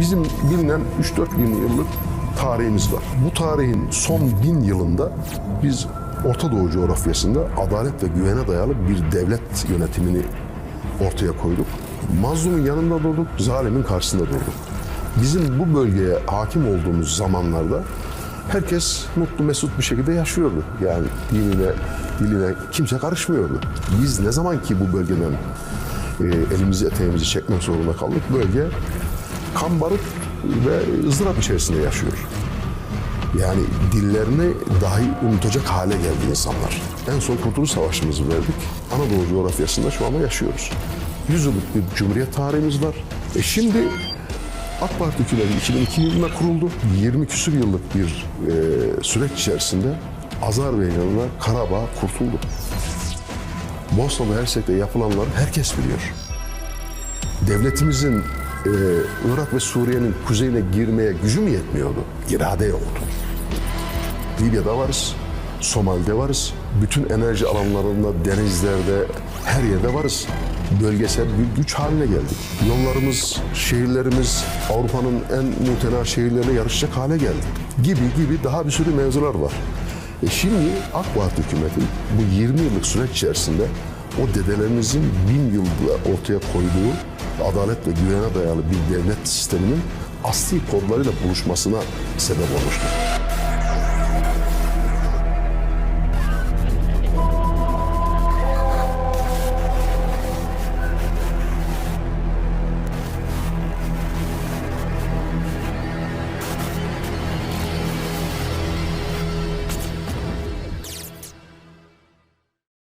Bizim bilinen 3-4 bin yıllık tarihimiz var. Bu tarihin son bin yılında biz Orta Doğu coğrafyasında adalet ve güvene dayalı bir devlet yönetimini ortaya koyduk. Mazlumun yanında durduk, zalimin karşısında durduk. Bizim bu bölgeye hakim olduğumuz zamanlarda herkes mutlu mesut bir şekilde yaşıyordu. Yani dinine, diline kimse karışmıyordu. Biz ne zaman ki bu bölgeden e, elimizi eteğimizi çekmek zorunda kaldık, bölge kan barut ve ızdırap içerisinde yaşıyor. Yani dillerini dahi unutacak hale geldi insanlar. En son Kurtuluş Savaşımızı verdik. Anadolu coğrafyasında şu anda yaşıyoruz. 100 yıllık bir cumhuriyet tarihimiz var. E şimdi AK Parti hükümeti 2002 yılında kuruldu. 20 küsur yıllık bir e, süreç içerisinde Azerbaycan'la Karabağ kurtuldu. Bosna ve Hersek'te yapılanları herkes biliyor. Devletimizin e, Irak ve Suriye'nin kuzeyine girmeye gücü mü yetmiyordu? İrade yoktu. Libya'da varız, Somali'de varız. Bütün enerji alanlarında, denizlerde, her yerde varız. Bölgesel bir güç haline geldik. Yollarımız, şehirlerimiz Avrupa'nın en mutena şehirlerine yarışacak hale geldi. Gibi gibi daha bir sürü mevzular var. E şimdi AK Parti hükümeti bu 20 yıllık süreç içerisinde o dedelerimizin bin yılda ortaya koyduğu adalet ve güvene dayalı bir devlet sisteminin asli kodlarıyla buluşmasına sebep olmuştur.